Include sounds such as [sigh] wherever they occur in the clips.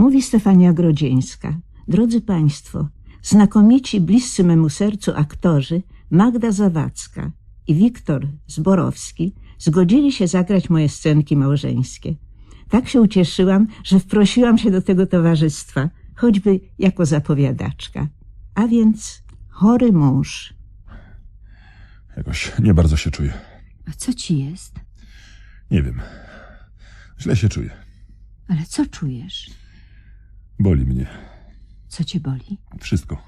Mówi Stefania Grodzieńska. Drodzy Państwo, znakomici, bliscy memu sercu aktorzy Magda Zawadzka i Wiktor Zborowski zgodzili się zagrać moje scenki małżeńskie. Tak się ucieszyłam, że wprosiłam się do tego towarzystwa, choćby jako zapowiadaczka. A więc chory mąż. Jakoś nie bardzo się czuję. A co ci jest? Nie wiem. Źle się czuję. Ale co czujesz? Boli mnie. Co cię boli? Wszystko.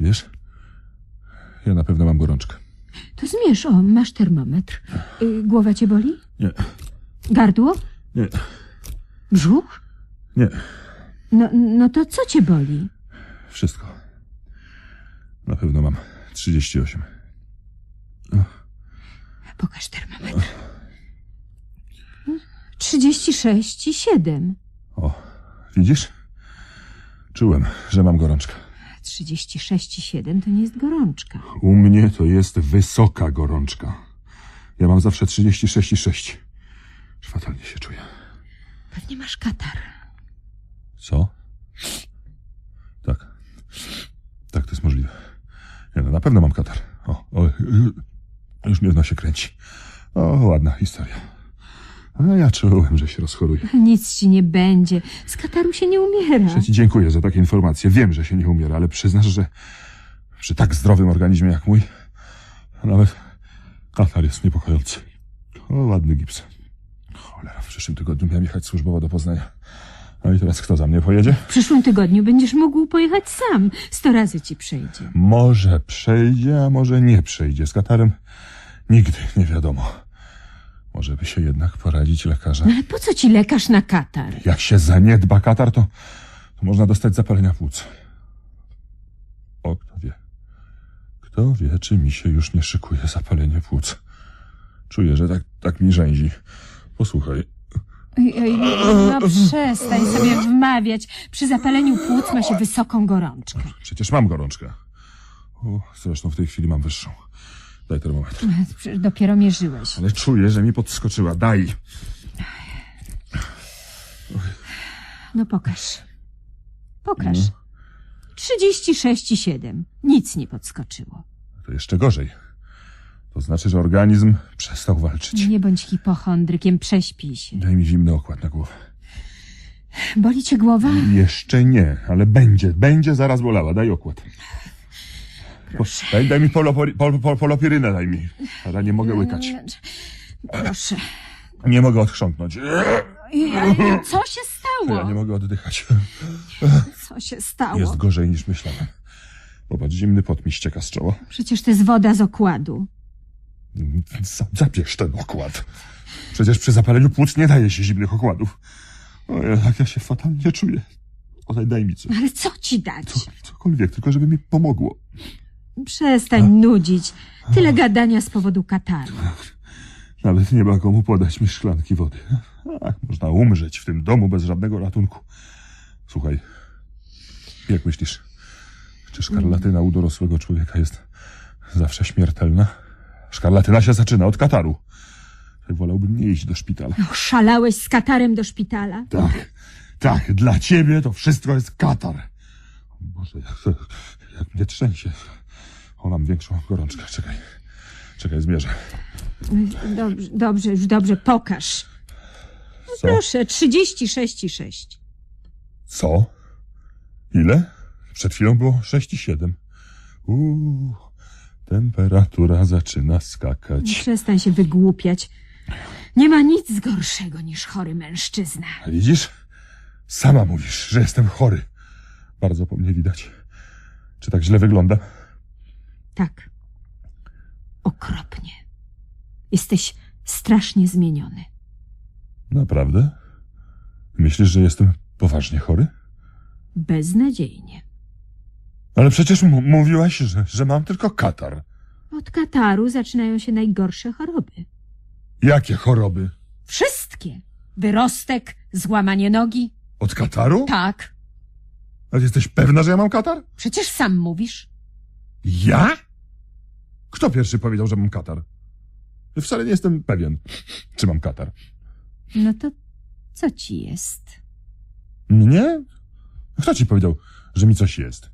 Wiesz? Ja na pewno mam gorączkę. To zmierz, o, masz termometr. Y, głowa cię boli? Nie, Gardło? nie, Brzuch? nie. No, no to co cię boli? Wszystko. Na pewno mam 38. Pokaż termometr. 36 i 7. O, widzisz? Czułem, że mam gorączkę. 36 i 7 to nie jest gorączka. U mnie to jest wysoka gorączka. Ja mam zawsze 36,6. Już fatalnie się czuję. Pewnie masz katar. Co? Tak. Tak, to jest możliwe. Nie, no, na pewno mam katar. O, o, już mnie w nosie kręci. O, ładna historia. A ja czułem, że się rozchoruję. [laughs] Nic ci nie będzie. Z kataru się nie umiera. Ja ci dziękuję za takie informacje. Wiem, że się nie umiera, ale przyznasz, że przy tak zdrowym organizmie jak mój, nawet katar jest niepokojący. O, ładny gips. Cholera, w przyszłym tygodniu miałem jechać służbowo do Poznania. No i teraz kto za mnie pojedzie? W przyszłym tygodniu będziesz mógł pojechać sam. Sto razy ci przejdzie. Może przejdzie, a może nie przejdzie. Z katarem nigdy nie wiadomo. Może by się jednak poradzić lekarza. No ale po co ci lekarz na katar? Jak się zaniedba katar, to, to można dostać zapalenia płuc. O, kto wie. Kto wie, czy mi się już nie szykuje zapalenie płuc. Czuję, że tak, tak mi rzęzi. Posłuchaj. Oj, oj, no przestań sobie wmawiać. Przy zapaleniu płuc ma się wysoką gorączkę. Przecież mam gorączkę. O, zresztą w tej chwili mam wyższą. Daj termometr. Przecież dopiero mierzyłeś. Ale czuję, że mi podskoczyła. Daj. No pokaż. Pokaż. 36 i 7. Nic nie podskoczyło. To jeszcze gorzej. To znaczy, że organizm przestał walczyć. Nie bądź hipochondrykiem, prześpij się. Daj mi zimny okład na głowę. Boli cię głowa? Jeszcze nie, ale będzie, będzie zaraz bolała. Daj okład. Daj, daj mi polopori, pol, pol, polopirynę, daj mi. Ale nie mogę łykać. Proszę. Nie mogę odchrząknąć. Co się Ja nie stało? mogę oddychać. Co się stało? Jest gorzej niż myślałem. Popatrz, zimny pot mi ścieka z czoła. Przecież to jest woda z okładu. Za- Zabierz ten okład. Przecież przy zapaleniu płuc nie daje się zimnych okładów. O, jak ja się fatalnie czuję. O, daj, daj mi coś. Ale co ci dać? Co, cokolwiek, tylko żeby mi pomogło. Przestań nudzić. Tyle gadania z powodu kataru. Nawet nie ma komu podać mi szklanki wody. Ach, można umrzeć w tym domu bez żadnego ratunku. Słuchaj, jak myślisz, czy szkarlatyna u dorosłego człowieka jest zawsze śmiertelna? Szkarlatyna się zaczyna od kataru. Wolałbym nie iść do szpitala. Szalałeś z katarem do szpitala? Tak, tak, dla ciebie to wszystko jest katar. Boże, jak, jak mnie trzęsie. O, mam większą gorączkę. Czekaj, czekaj, zmierzę. Dobrze, dobrze, już dobrze, pokaż. Co? Proszę, 36 i 6. Co? Ile? Przed chwilą było 6,7. Uuu, temperatura zaczyna skakać. Przestań się wygłupiać. Nie ma nic gorszego niż chory mężczyzna. A Widzisz? Sama mówisz, że jestem chory. Bardzo po mnie widać. Czy tak źle wygląda? Tak. Okropnie. Jesteś strasznie zmieniony. Naprawdę? Myślisz, że jestem poważnie chory? Beznadziejnie. Ale przecież mówiłaś, że, że mam tylko katar. Od kataru zaczynają się najgorsze choroby. Jakie choroby? Wszystkie. Wyrostek, złamanie nogi. Od kataru? Tak. A jesteś pewna, że ja mam katar? Przecież sam mówisz. Ja? Kto pierwszy powiedział, że mam katar? Wcale nie jestem pewien, czy mam katar. No to co ci jest? Mnie? Kto ci powiedział, że mi coś jest?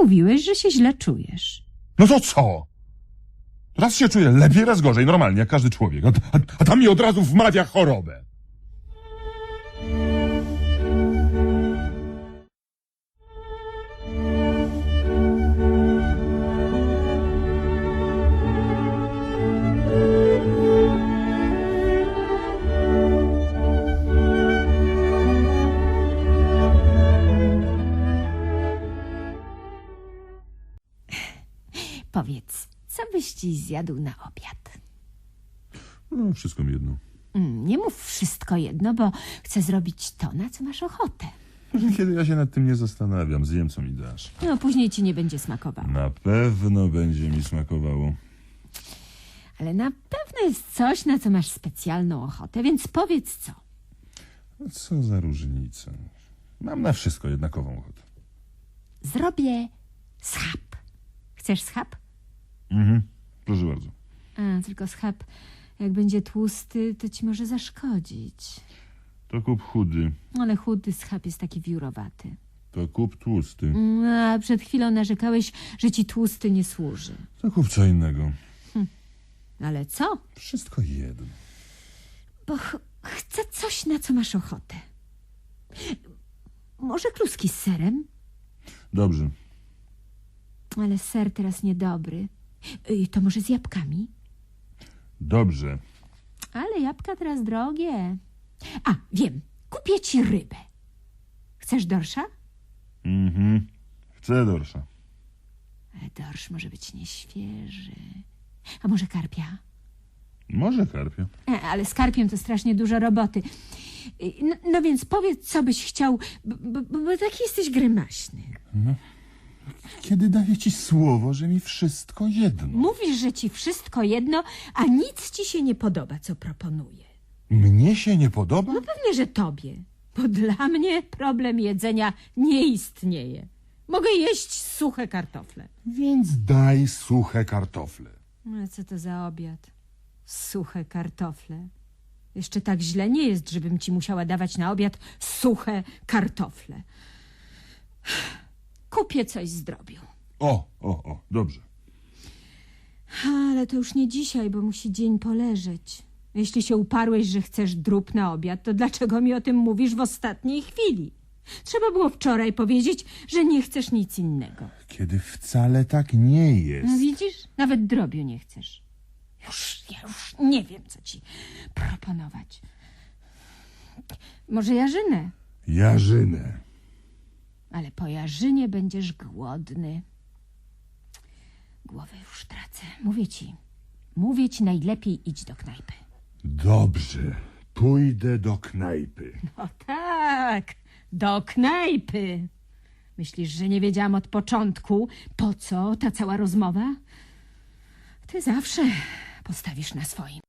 Mówiłeś, że się źle czujesz. No to co? Raz się czuję lepiej, raz gorzej, normalnie, jak każdy człowiek. A, a, a tam mi od razu wmawia chorobę. Dziś zjadł na obiad? No, wszystko mi jedno. Mm, nie mów wszystko jedno, bo chcę zrobić to, na co masz ochotę. Kiedy ja się nad tym nie zastanawiam, zjem co mi dasz. No, później ci nie będzie smakowało. Na pewno będzie mi smakowało. Ale na pewno jest coś, na co masz specjalną ochotę, więc powiedz co. No Co za różnica. Mam na wszystko jednakową ochotę. Zrobię schab. Chcesz schab? Mhm. Proszę bardzo. A, tylko schab, jak będzie tłusty, to ci może zaszkodzić. To kup chudy, Ale chudy schab jest taki wiórowaty. to kup tłusty, Mm, A przed chwilą narzekałeś, że ci tłusty nie służy. to kup co innego. Ale co? Wszystko jedno. Bo ch chcę coś, na co masz ochotę. Może kluski z serem? Dobrze. Ale ser teraz niedobry. Y, To może z jabłkami? Dobrze. Ale jabłka teraz drogie. A, wiem. Kupię ci rybę. Chcesz dorsza? Mhm. Chcę dorsza. Ale dorsz może być nieświeży. A może karpia? Może karpia. E, ale z karpiem to strasznie dużo roboty. No, no więc powiedz, co byś chciał, bo, bo, bo taki jesteś grymaśny. Kiedy daję ci słowo, że mi wszystko jedno. Mówisz, że ci wszystko jedno, a nic ci się nie podoba, co proponuję. Mnie się nie podoba? No pewnie, że tobie, bo dla mnie problem jedzenia nie istnieje. Mogę jeść suche kartofle. Więc daj suche kartofle. No co to za obiad? Suche kartofle. Jeszcze tak źle nie jest, żebym ci musiała dawać na obiad suche kartofle. Kupię coś z drobiu. O, o, o, dobrze. Ale to już nie dzisiaj, bo musi dzień poleżeć. Jeśli się uparłeś, że chcesz drób na obiad, to dlaczego mi o tym mówisz w ostatniej chwili? Trzeba było wczoraj powiedzieć, że nie chcesz nic innego. Kiedy wcale tak nie jest. No widzisz? Nawet drobiu nie chcesz. Już, ja już nie wiem, co ci proponować. Może jarzynę? Jarzynę. Ale po jarzynie będziesz głodny. Głowę już tracę. Mówię ci. Mówię ci, najlepiej idź do knajpy. Dobrze. Pójdę do knajpy. O tak, do knajpy. Myślisz, że nie wiedziałam od początku, po co ta cała rozmowa? Ty zawsze postawisz na swoim.